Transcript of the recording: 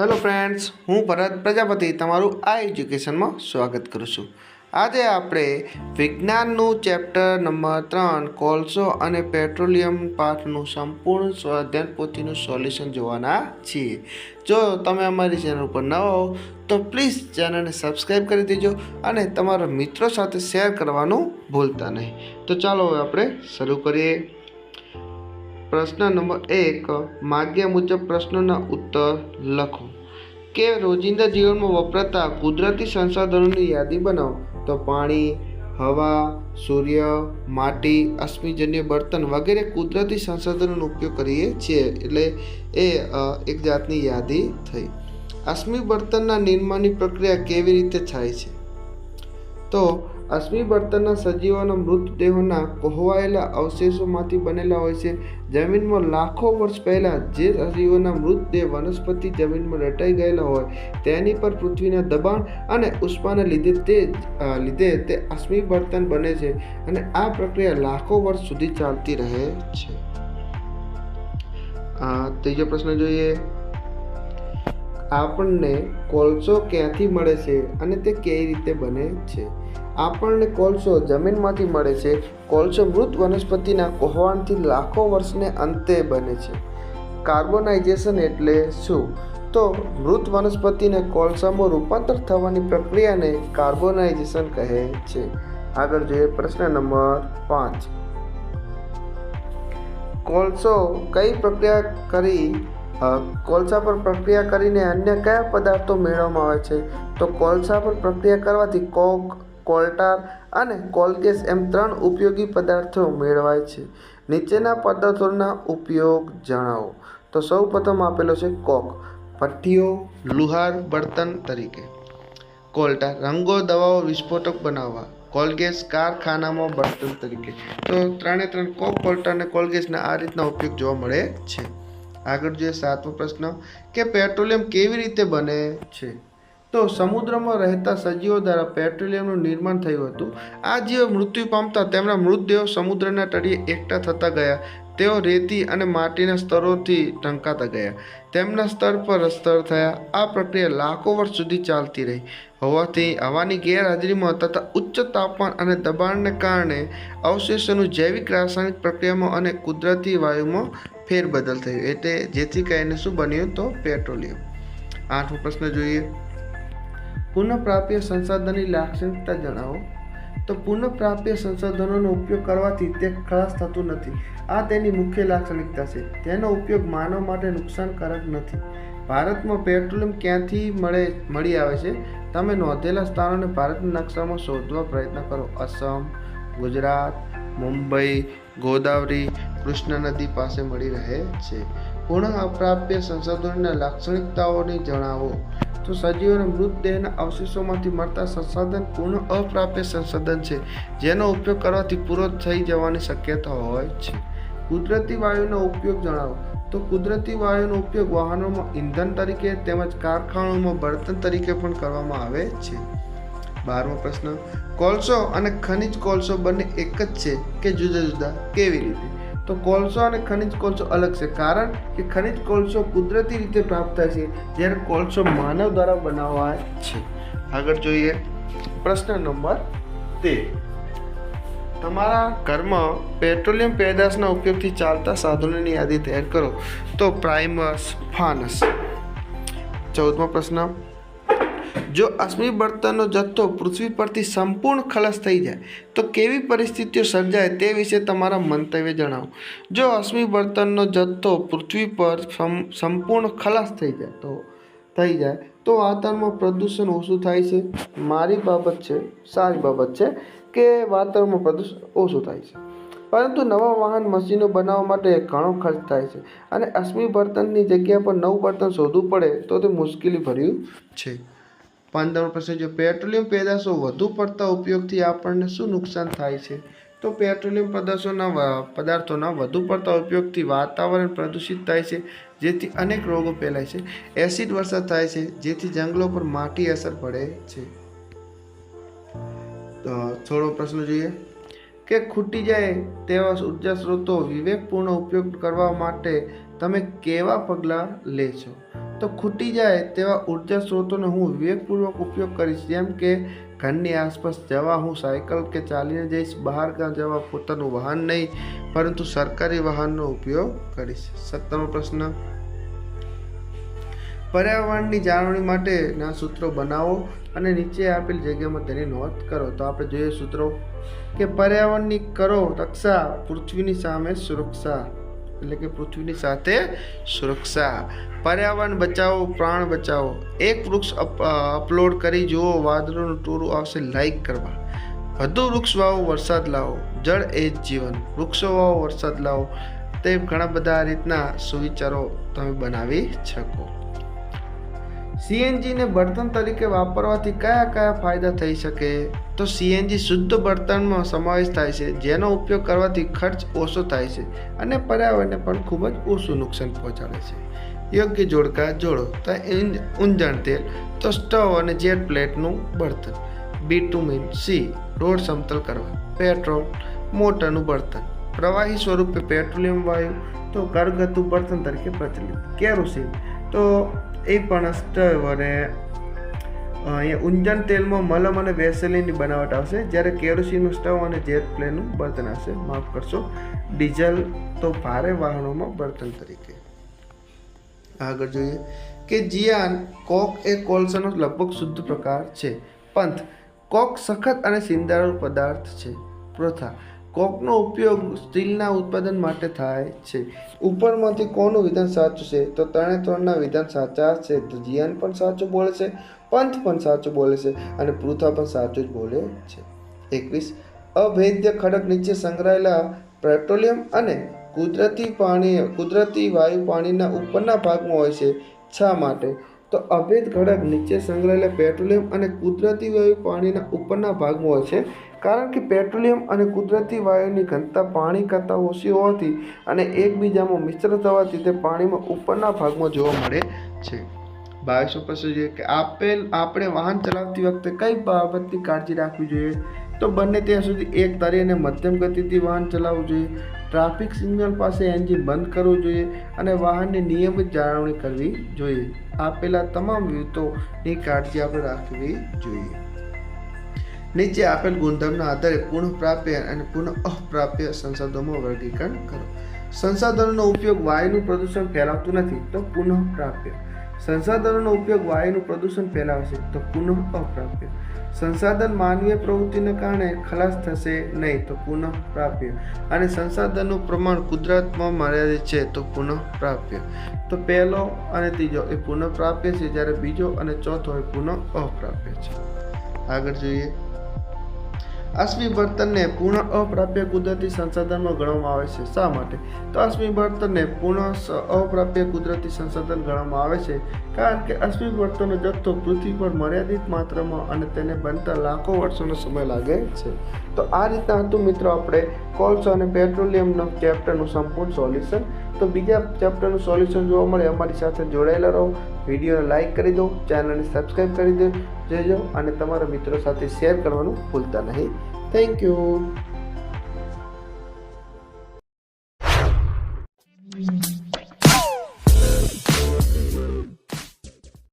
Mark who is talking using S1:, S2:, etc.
S1: Hello friends હું ભરત પ્રજાપતિ તમારું આ એજ્યુકેશનમાં સ્વાગત કરું છું. આજે આપણે વિજ્ઞાનનું ચેપ્ટર નંબર ત્રણ, કોલસો અને પેટ્રોલિયમ પાઠનું સંપૂર્ણ સ્વાધ્યાન પોથીનું સોલ્યુશન જોવાના છીએ. જો તમે અમારી ચેનલ ઉપર ન હો, તો પ્લીઝ ચેનલને સબસ્ક્રાઈબ કરી દેજો અને તમારા મિત્રો સાથે શેર કરવાનું ભૂલતા નહીં. તો ચાલો હવે આપણે શરૂ કરીએ. પ્રશ્ન નંબર એક, માગ્યા મુજબ પ્રશ્નોના ઉત્તર લખો. કે રોજિંદા જીવનમાં વપરાતા કુદરતી સંસાધનોની યાદી બનાવો. તો પાણી, હવા, સૂર્ય, માટી, અશ્મિજન્ય બર્તન વગેરે કુદરતી સંસાધનોનો ઉપયોગ કરીએ છીએ. એટલે એ એક જાતની યાદી થઈ. અશ્મિ બર્તનના નિર્માણની પ્રક્રિયા કેવી રીતે થાય છે? તો અશ્મિ બર્તનના સજીવોના મૃતદેહોના કોહવાયેલા અવશેષોમાંથી બનેલા હોય છે. જમીનમાં લાખો વર્ષ પહેલાં જે સજીવોના મૃતદેહ વનસ્પતિ જમીનમાં રટાઈ ગયેલા હોય, તેની પર પૃથ્વીના દબાણ અને ઉષ્માને લીધે તે લીધે તે અશ્મિ બર્તન બને છે અને આ પ્રક્રિયા લાખો વર્ષ સુધી ચાલતી રહે છે. ત્રીજો પ્રશ્ન જોઈએ. આપણને કોલસો ક્યાંથી મળે છે અને તે કેવી રીતે બને છે? આપણને કોલસો જમીનમાંથી મળે છે. કોલસો મૃત વનસ્પતિના કોહવાણથી લાખો વર્ષને અંતે બને છે. કાર્બોનાઇઝેશન એટલે શું? તો મૃત વનસ્પતિને કોલસામાં રૂપાંતર થવાની પ્રક્રિયાને કાર્બોનાઇઝેશન કહે છે. આગળ જોઈએ પ્રશ્ન નંબર પાંચ. કોલસો કઈ પ્રક્રિયા કરી કોલસા પર પ્રક્રિયા કરીને અન્ય કયા પદાર્થો મેળવવામાં આવે છે? તો કોલસા પર પ્રક્રિયા કરવાથી કોક કોલ્ટાર અને કોલગેસ એમ ત્રણ ઉપયોગી પદાર્થો મેળવાય છે. નીચેના પદાર્થોના ઉપયોગ જણાવો. તો સૌ પ્રથમ આપેલો છે કોક. ભઠ્ઠીઓ લુહાર, બળતણ તરીકે. કોલ્ટાર, રંગો, દવાઓ, વિસ્ફોટક બનાવવા. કોલગેસ કારખાનામાં બળતણ તરીકે. તો ત્રણે ત્રણ કોક, કોલ્ટાર અને કોલગેસના આ રીતના ઉપયોગ જોવા મળે છે. આગળ જોઈએ સાતમો પ્રશ્ન. કે પેટ્રોલિયમ કેવી રીતે બને છે? તો સમુદ્રમાં રહેતા સજીવો દ્વારા પેટ્રોલિયમનું નિર્માણ થયું હતું. આ જીવો મૃત્યુ પામતા તેમના મૃતદેહો સમુદ્રના તળિયે એકઠા થતા ગયા. તેઓ રેતી અને માટીના સ્તરોથી ઢંકાતા ગયા. તેમના સ્તર પર સ્તર થયા. આ પ્રક્રિયા લાખો વર્ષ સુધી ચાલતી રહી. હોવાથી હવાની ગેરહાજરીમાં તથા ઉચ્ચ તાપમાન અને દબાણને કારણે અવશેષોનું જૈવિક રાસાયણિક પ્રક્રિયામાં અને કુદરતી વાયુમાં ફેરબદલ થયું. એટલે જેથી કરીને શું બન્યું તો પેટ્રોલિયમ? આઠમો પ્રશ્ન જોઈએ. પુનઃપ્રાપ્ય સંસાધનની લાક્ષણિકતા જણાવો. તો પુનઃપ્રાપ્ય સંસાધનોનો ઉપયોગ કરવાથી તે ખલાસ થતું નથી. આ તેની મુખ્ય લાક્ષણિકતા છે. તેનો ઉપયોગ માનવ માટે નુકસાનકારક નથી. ભારતમાં પેટ્રોલિયમ ક્યાંથી મળે, મળી આવે છે? તમે નોંધેલા સ્થાનોને ભારતના નકશામાં શોધવા પ્રયત્ન કરો. અસમ, ગુજરાત, મુંબઈ, ગોદાવરી, કૃષ્ણ નદી પાસે મળી રહે છે. પુનઃપ્રાપ્ય સંસાધનોના લાક્ષણિકતાઓને જણાવો. તો સજીવોના મૃતદેહના અવશેષોમાંથી મળતા સંસાધન પૂર્ણ અપ્રાપ્ય સંસાધન છે, જેનો ઉપયોગ કરવાથી પૂરો થઈ જવાની શક્યતા હોય છે. કુદરતી વાયુનો ઉપયોગ જણાવો. તો કુદરતી વાયુનો ઉપયોગ વાહનોમાં ઇંધણ તરીકે તેમજ કારખાનાઓમાં બળતણ તરીકે પણ કરવામાં આવે છે. બારમો પ્રશ્ન. કોલસો અને ખનિજ કોલસો બંને એક જ છે કે જુદા જુદા? કેવી રીતે? તો કોલસો અને ખનિજ કોલસો અલગ છે. કારણ કે ખનિજ કોલસો કુદરતી રીતે પ્રાપ્ત થાય છે. જ્યારે કોલસો માનવ દ્વારા બનાવાય છે. આગળ જોઈએ. પ્રશ્ન નંબર તેર. તમારા ઘરમાં પેટ્રોલિયમ પેદાશના ઉપયોગથી ચાલતા સાધનોની યાદી તૈયાર કરો. તો પ્રાઇમસ ફાનસ. ચૌદમો પ્રશ્ન. જો અશ્મિ બળતણનો જથ્થો પૃથ્વી પરથી સંપૂર્ણ ખલાસ થઈ જાય, તો કેવી પરિસ્થિતિઓ સર્જાય તે વિશે તમારા મંતવ્ય જણાવો. જો અશ્મિ બળતણનો જથ્થો પૃથ્વી પર સંપૂર્ણ ખલાસ થઈ જાય, તો, થઈ જાય, તો વાતાવરણમાં પ્રદૂષણ ઓછું થાય છે. મારી બાબત છે, સારી બાબત છે કે વાતાવરણમાં પ્રદૂષણ ઓછું થાય છે. પરંતુ નવા વાહન મશીનો બનાવવા માટે ઘણો ખર્ચ થાય છે અને અશ્મિ બર્તનની જગ્યા પર નવું બર્તન શોધવું પડે તો તે મુશ્કેલી ભર્યું છે. પંદરમો પ્રશ્ન જો પેટ્રોલિયમ પેદાશો વધુ પડતા ઉપયોગથી આપણને શું નુકસાન થાય છે? તો પેટ્રોલિયમ પદાર્થોના પદાર્થોના વધુ પડતા ઉપયોગથી વાતાવરણ પ્રદૂષિત થાય છે, જેથી અનેક રોગો ફેલાય છે. એસિડ વરસાદ થાય છે, જેથી જંગલો પર માટી અસર પડે છે. થોડો પ્રશ્ન જોઈએ. કે ખૂટી જાય તેવા ઊર્જા સ્ત્રોતો વિવેકપૂર્ણ ઉપયોગ કરવા માટે તમે કેવા પગલાં લેશો તો ખૂટી જાય તેવા ઊર્જા સ્ત્રોતોનો હું વિવેકપૂર્વક ઉપયોગ કરીશ. જેમ કે ઘરની આસપાસ જવા હું સાયકલ કે ચાલીને જઈશ, બહાર ગામ જવા પોતાનું વાહન નહીં, પરંતુ સરકારી વાહનનો ઉપયોગ કરીશ. સત્તરમો પ્રશ્ન. પર્યાવરણની જાળવણી માટેના સૂત્રો બનાવો અને નીચે આપેલ જગ્યામાં તેની નોંધ કરો. તો આપણે જોઈએ સૂત્રો. કે પર્યાવરણની કરો રક્ષા પૃથ્વીની સામે સુરક્ષા. એટલે કે પૃથ્વીની સાથે સુરક્ષા. પર્યાવરણ બચાવો, પ્રાણ બચાવો. એક વૃક્ષ અપલોડ કરી જુઓ, વાદળોનું ટોરું આવશે લાઈક કરવા. વધુ વૃક્ષ વાવો, વરસાદ લાવો. જળ એ જ જીવન. વૃક્ષો વાવો, વરસાદ લાવો. તે ઘણા બધા રીતના સુવિચારો તમે બનાવી શકો. સીએનજીને બળતણ તરીકે વાપરવાથી કયા કયા ફાયદા થઈ શકે? તો સીએનજી શુદ્ધ બળતણમાં સમાવેશ થાય છે, જેનો ઉપયોગ કરવાથી ખર્ચ ઓછો થાય છે અને પર્યાવરણને પણ ખૂબ જ ઓછું નુકસાન પહોંચાડે છે. યોગ્ય જોડકા જોડો, તો ઊંજણ તેલ, તો સ્ટવ અને જેટ પ્લેટનું બળતણ. બીટુમિન સી રોડ સમતલ કરવા. પેટ્રોલ, મોટરનું બળતણ. પ્રવાહી સ્વરૂપે પેટ્રોલિયમ વાયુ, તો ઘરગથ્થુ બળતણ તરીકે પ્રચલિત. કેરોસીન, તો એ પણ સ્ટવ અને અહીંયા ઉંજન તેલમાં મલમ અને વેસલીનની બનાવટ આવશે. જ્યારે કેરોસીનનું સ્ટવ અને જેટ પ્લેનનું બર્તન આવશે. માફ કરશો. ડીઝલ તો ભારે વાહનોમાં બર્તન તરીકે. આગળ જોઈએ કે જીયાન, કોક એ કોલસાનો લગભગ શુદ્ધ પ્રકાર છે. પંથ, કોક સખત અને સિંદારો પદાર્થ છે. પ્રથા, કોકનો ઉપયોગ સ્ટીલના ઉત્પાદન માટે થાય છે. ઉપરમાંથી કોનું વિધાન સાચું છે? તો ત્રણે ત્રણના વિધાન સાચા છે. તો જીયાન પણ સાચું બોલે છે. પંથ પણ સાચું બોલે છે અને પૃથા પણ સાચું જ બોલે છે. એકવીસ, અભેદ્ય ખડક નીચે સંગ્રહાયેલા પેટ્રોલિયમ અને કુદરતી પાણી, કુદરતી વાયુ પાણીના ઉપરના ભાગમાં હોય છે. શા માટે? તો અભેદ ખડક નીચે સંગ્રહાયેલા પેટ્રોલિયમ અને કુદરતી વાયુ પાણીના ઉપરના ભાગમાં હોય છે. કારણ કે પેટ્રોલિયમ અને કુદરતી વાયુની ઘનતા પાણી કરતાં ઓછી હોવાથી અને એકબીજામાં મિશ્ર થવાથી તે પાણીમાં ઉપરના ભાગમાં જોવા મળે છે. બાવીસો પ્રશ્ન જોઈએ કે આપેલ આપણે વાહન ચલાવતી વખતે કઈ બાબતની કાળજી રાખવી જોઈએ? તો બંને ત્યાં સુધી એક તારી અને મધ્યમ ગતિથી વાહન ચલાવવું જોઈએ. ટ્રાફિક સિગ્નલ પાસે એન્જિન બંધ કરવું જોઈએ અને વાહનની નિયમિત જાળવણી કરવી જોઈએ. આપેલા તમામ વિગતોની કાળજી આપણે રાખવી જોઈએ. નીચે આપેલ ગુણધર્મના આધારે પુનઃપ્રાપ્ય અને પુનઃ અપ્રાપ્ય સંસાધનોમાં વર્ગીકરણ કરો. સંસાધનોનો ઉપયોગ વાયુનું પ્રદૂષણ ફેલાવતું નથી, તો પુનઃ પ્રાપ્ય સંસાધનોનો ઉપયોગ વાયુનું પ્રદૂષણ ફેલાવે છે તો પુનઃ અપ્રાપ્ય. સંસાધન માનવીય પ્રવૃત્તિને કારણે ખલાસ થશે નહીં તો પુનઃ પ્રાપ્ય. અને સંસાધનનું પ્રમાણ કુદરતમાં મર્યાદિત છે તો પુનઃ પ્રાપ્ય. તો પહેલો અને ત્રીજો એ પુનઃ પ્રાપ્ય છે, જ્યારે બીજો અને ચોથો એ પુનઃ અપ્રાપ્ય છે. આગળ જોઈએ. અશ્મિ બળતણને પૂર્ણ અપ્રાપ્ય કુદરતી સંસાધનમાં ગણવામાં આવે છે. શા માટે? તો અશ્મિ બળતણને પૂર્ણ અપ્રાપ્ય કુદરતી સંસાધન ગણવામાં આવે છે કારણ કે અશ્મી બળતણનો જથ્થો પૃથ્વી પર મર્યાદિત માત્રામાં અને તેને બનતા લાખો વર્ષોનો સમય લાગે છે. તો આ રીતના હતું મિત્રો આપણે કોલસો અને પેટ્રોલિયમનો ચેપ્ટરનું સંપૂર્ણ સોલ્યુશન તો બીજા ચેપ્ટરનું સોલ્યુશન જોવા મળે, અમારી સાથે જોડાયેલા રહો. વિડીયોને લાઇક કરી દો ચેનલને સબસ્ક્રાઈબ કરી દો જજો અને તમારા મિત્રો સાથે શેર કરવાનું ભૂલતા નહીં. Thank you